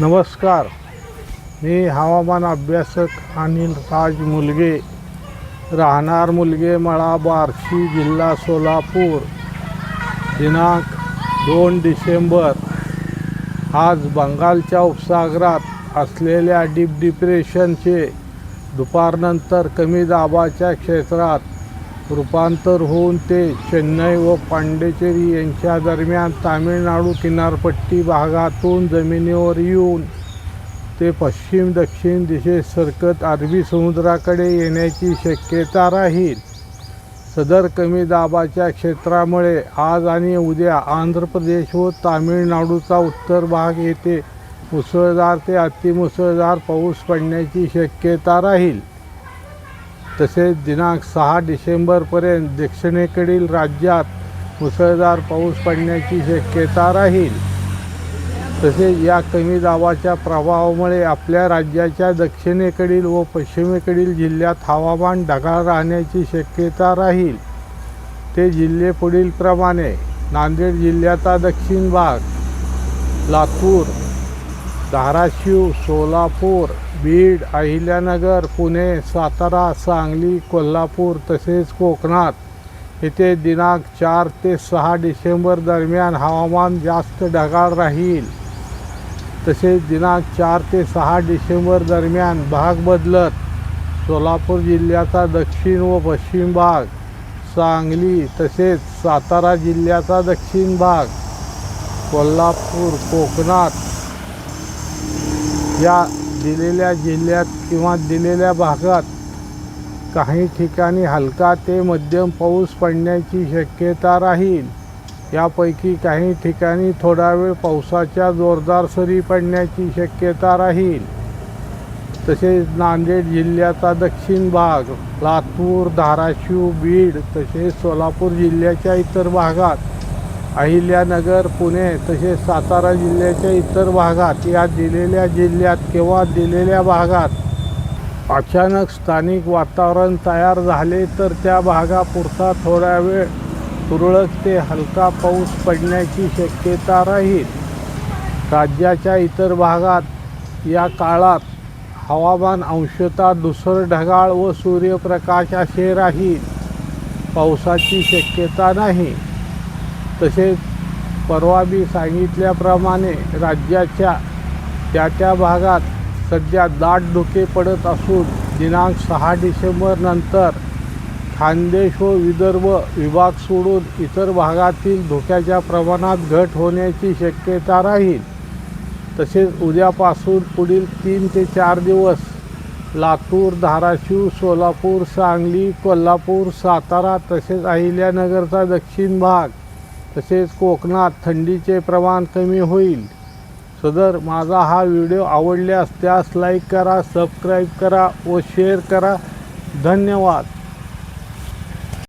नमस्कार. मी हवामान अभ्यासक अनिल राज मुलगे. राहणार मुलगे मळा बार्शी जिल्हा सोलापूर. दिनांक दोन डिसेंबर. आज बंगालच्या उपसागरात असलेल्या डीप डिप्रेशनचे दुपारनंतर कमी दाबाच्या क्षेत्रात रूपांतर होऊन ते चेन्नई व पांडेचेरी यांच्या दरम्यान तामिळनाडू किनारपट्टी भागातून जमिनीवर येऊन ते पश्चिम दक्षिण दिशेत सरकत अरबी समुद्राकडे येण्याची शक्यता राहील. सदर कमी दाबाच्या क्षेत्रामुळे आज आणि उद्या आंध्र प्रदेश व तामिळनाडूचा उत्तर भाग येथे मुसळधार ते अतिमुसळधार पाऊस पडण्याची शक्यता राहील. तसेच दिनांक सहा डिसेंबरपर्यंत दक्षिणेकडील राज्यात मुसळधार पाऊस पडण्याची शक्यता राहील. तसेच या कमी दाबाच्या प्रभावामुळे आपल्या राज्याच्या दक्षिणेकडील व पश्चिमेकडील जिल्ह्यात हवामान ढगाळ राहण्याची शक्यता राहील. ते जिल्हे पुढीलप्रमाणे नांदेड जिल्ह्याचा दक्षिण भाग लातूर धाराशिव सोलापूर बीड अहिल्यानगर पुणे सातारा सांगली कोल्हापूर तसेच कोकणात. येथे दिनांक चार ते सहा डिसेंबर दरम्यान हवामान जास्त ढगाळ राहील. तसेच दिनांक चार ते सहा डिसेंबर दरम्यान भाग बदलत. सोलापूर जिल्ह्याचा दक्षिण व पश्चिम भाग सांगली तसेच सातारा जिल्ह्याचा दक्षिण भाग. कोल्हापूर कोकणात या दिलेल्या जिल्ह्यात किंवा दिलेल्या भागात काही ठिकाणी हलका ते मध्यम पाऊस पडण्याची शक्यता राहील. यापैकी काही ठिकाणी थोडा वेळ पावसाच्या जोरदार सरी पडण्याची शक्यता राहील. तसेच नांदेड जिल्ह्याचा दक्षिण भाग लातूर धाराशिव बीड तसेच सोलापूर जिल्ह्याच्या इतर भागात अहिल्यानगर पुणे तसेच सातारा जिल्ह्याच्या इतर भागात या दिलेल्या जिल्ह्यात किंवा दिलेल्या भागात अचानक स्थानिक वातावरण तयार झाले तर त्या भागापुरता थोडा वेळ तुरळक ते हलका पाऊस पडण्याची शक्यता राहील. राज्याच्या इतर भागात या काळात हवामान अंशतः दुसर ढगाळ व सूर्यप्रकाश असे राहील. पावसाची शक्यता नाही. तसेच परवा मी सांगितल्याप्रमाणे राज्याच्या त्या त्या भागात सध्या दाट धुके पडत असून दिनांक सहा डिसेंबर नंतर खानदेश व विदर्भ विभाग सोडून इतर भागातील धोक्याच्या प्रमाणात घट होण्याची शक्यता राहील. तसेच उद्यापासून पुढील तीन ते चार दिवस लातूर धाराशिव सोलापूर सांगली कोल्हापूर सातारा तसेच अहिल्यानगरचा दक्षिण भाग तसेच कोकणात थंडीचे प्रमाण कमी होईल. सदर माझा हा व्हिडिओ आवडल्यास त्यास लाईक करा सबस्क्राईब करा व शेअर करा. धन्यवाद.